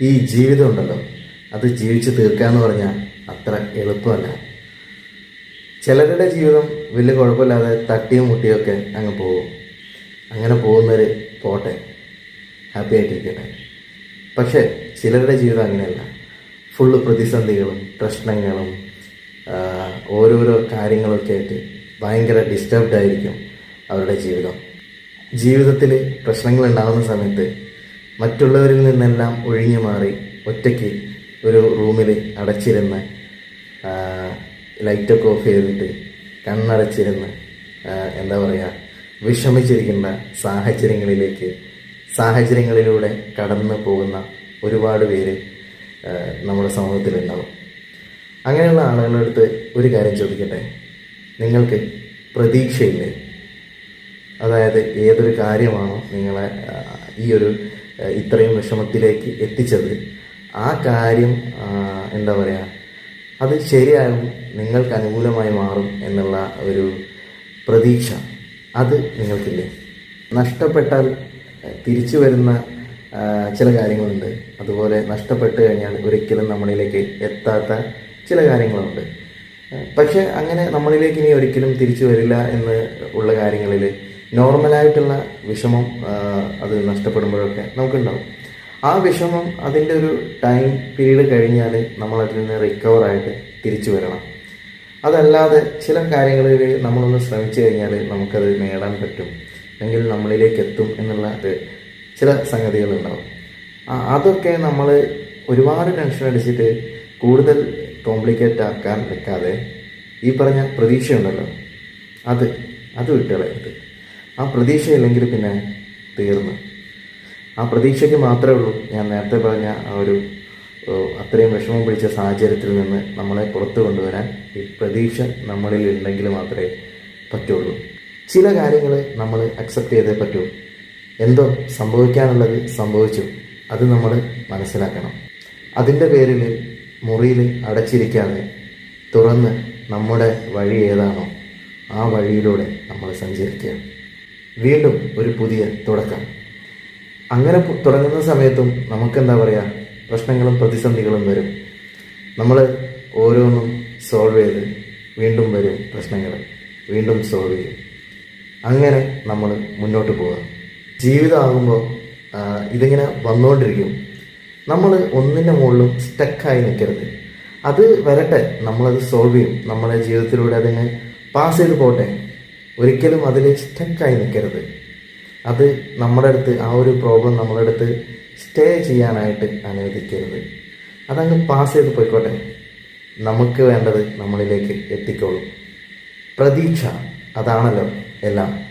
ഈ ജീവിതം ഉണ്ടല്ലോ. അത് ജീവിച്ച് തീർക്കാന്ന് പറഞ്ഞാൽ അത്ര എളുപ്പമല്ല. ചിലരുടെ ജീവിതം വലിയ കുഴപ്പമില്ലാതെ തട്ടിയും മുട്ടിയൊക്കെ അങ്ങ് പോകും. അങ്ങനെ പോകുന്നവർ പോട്ടെ. ഹാപ്പി ആയിട്ടിരിക്കട്ടെ. പക്ഷേ ചിലരുടെ ജീവിതം അങ്ങനെയല്ല. ഫുള്ള് പ്രതിസന്ധികളും പ്രശ്നങ്ങളും ഓരോരോ കാര്യങ്ങളൊക്കെ ആയിട്ട് ഭയങ്കര ഡിസ്റ്റർബ്ഡ് ആയിരിക്കും അവരുടെ ജീവിതം. ജീവിതത്തിൽ പ്രശ്നങ്ങൾ ഉണ്ടാകുന്ന സമയത്ത് മറ്റുള്ളവരിൽ നിന്നെല്ലാം ഒഴിഞ്ഞു മാറി ഒറ്റയ്ക്ക് ഒരു റൂമിൽ അടച്ചിരുന്ന് ലൈറ്റൊക്കെ ഓഫ് ചെയ്തിട്ട് കണ്ണടച്ചിരുന്ന് എന്താ പറയുക വിഷമിച്ചിരിക്കുന്ന സാഹചര്യങ്ങളിലേക്ക് സാഹചര്യങ്ങളിലൂടെ കടന്നു പോകുന്ന ഒരുപാട് പേര് നമ്മുടെ സമൂഹത്തിലുണ്ടാവും. അങ്ങനെയുള്ള ആളുകളുടെ അടുത്ത് ഒരു കാര്യം ചോദിക്കട്ടെ? നിങ്ങൾക്ക് പ്രതീക്ഷയില്ലേ? അതായത് ഏതൊരു കാര്യമാണോ നിങ്ങളെ ഈ ഒരു ഇത്രയും വിഷമത്തിലേക്ക് എത്തിച്ചത്. ആ കാര്യം എന്താ പറയുക അത് ശരിയാകും നിങ്ങൾക്ക് അനുകൂലമായി മാറും എന്നുള്ള ഒരു പ്രതീക്ഷ അത് നിങ്ങൾക്കില്ലേ? നഷ്ടപ്പെട്ടാൽ തിരിച്ചു വരുന്ന ചില കാര്യങ്ങളുണ്ട്. അതുപോലെ നഷ്ടപ്പെട്ട് കഴിഞ്ഞാൽ ഒരിക്കലും നമ്മളിലേക്ക് എത്താത്ത ചില കാര്യങ്ങളുണ്ട്. പക്ഷേ അങ്ങനെ നമ്മളിലേക്ക് ഇനി ഒരിക്കലും തിരിച്ചു വരില്ല എന്ന് ഉള്ള കാര്യങ്ങളിൽ നോർമലായിട്ടുള്ള വിഷമം അത് നഷ്ടപ്പെടുമ്പോഴൊക്കെ നമുക്കുണ്ടാവും. ആ വിഷമം അതിന്റെ ഒരു ടൈം പീരീഡ് കഴിഞ്ഞാൽ നമ്മൾ അതിൽ നിന്ന് റിക്കവറായിട്ട് തിരിച്ചു വരണം. അതല്ലാതെ ചില കാര്യങ്ങളിൽ നമ്മളൊന്ന് ശ്രമിച്ചു കഴിഞ്ഞാൽ നമുക്കത് നേടാൻ പറ്റും. അല്ലെങ്കിൽ നമ്മളിലേക്ക് എത്തും എന്നുള്ള ചില സംഗതികളുണ്ടാവും. അതൊക്കെ നമ്മൾ ഒരുപാട് ടെൻഷൻ അടിച്ചിട്ട് കൂടുതൽ കോംപ്ലിക്കേറ്റ് ആക്കാൻ നിൽക്കാതെ ഈ പറഞ്ഞ പ്രതീക്ഷയുണ്ടല്ലോ. അത് അത് വിട്ടുകളയരുത്. ആ പ്രതീക്ഷയില്ലെങ്കിൽ പിന്നെ തീർന്നു. ആ പ്രതീക്ഷയ്ക്ക് മാത്രമേ ഉള്ളൂ. ഞാൻ നേരത്തെ പറഞ്ഞ ആ ഒരു അത്രയും വിഷമം പിടിച്ച സാഹചര്യത്തിൽ നിന്ന് നമ്മളെ പുറത്തു കൊണ്ടുവരാൻ ഈ പ്രതീക്ഷ നമ്മളിൽ ഉണ്ടെങ്കിൽ മാത്രമേ പറ്റുള്ളൂ. ചില കാര്യങ്ങൾ നമ്മൾ അക്സെപ്റ്റ് ചെയ്തേ പറ്റൂ. എന്തോ സംഭവിക്കാനുള്ളത് സംഭവിച്ചു. അത് നമ്മൾ മനസ്സിലാക്കണം. അതിന്റെ പേരിൽ മുറിയിൽ അടച്ചിരിക്കാതെ തുറന്ന് നമ്മുടെ വഴി ഏതാണോ ആ വഴിയിലൂടെ നമ്മൾ സഞ്ചരിക്കുക. വീണ്ടും ഒരു പുതിയ തുടക്കം. അങ്ങനെ തുടങ്ങുന്ന സമയത്തും നമുക്കെന്താ പറയുക പ്രശ്നങ്ങളും പ്രതിസന്ധികളും വരും. നമ്മൾ ഓരോന്നും സോൾവ് ചെയ്ത് വീണ്ടും വരും പ്രശ്നങ്ങൾ വീണ്ടും സോൾവ് ചെയ്യും. അങ്ങനെ നമ്മൾ മുന്നോട്ട് പോവുക ജീവിതമാകുമ്പോൾ ഇതിങ്ങനെ വന്നുകൊണ്ടിരിക്കും നമ്മൾ ഒന്നിന്റെ മുകളിലും സ്റ്റക്കായി നിൽക്കരുത് അത് വരട്ടെ നമ്മളത് സോൾവ് ചെയ്യും. നമ്മളെ ജീവിതത്തിലൂടെ അതിനെ പാസ് ചെയ്ത് പോട്ടെ. ഒരിക്കലും അതിൽ സ്റ്റക്കായി നിൽക്കരുത്. അത് നമ്മുടെ അടുത്ത് ആ ഒരു പ്രോബ്ലം നമ്മുടെ അടുത്ത് സ്റ്റേ ചെയ്യാനായിട്ട് അനുവദിക്കരുത്. അതങ്ങ് പാസ് ചെയ്ത് പോയിക്കോട്ടെ. നമുക്ക് വേണ്ടത് നമ്മളിലേക്ക് എത്തിക്കോളും. പ്രതീക്ഷ അതാണല്ലോ എല്ലാം.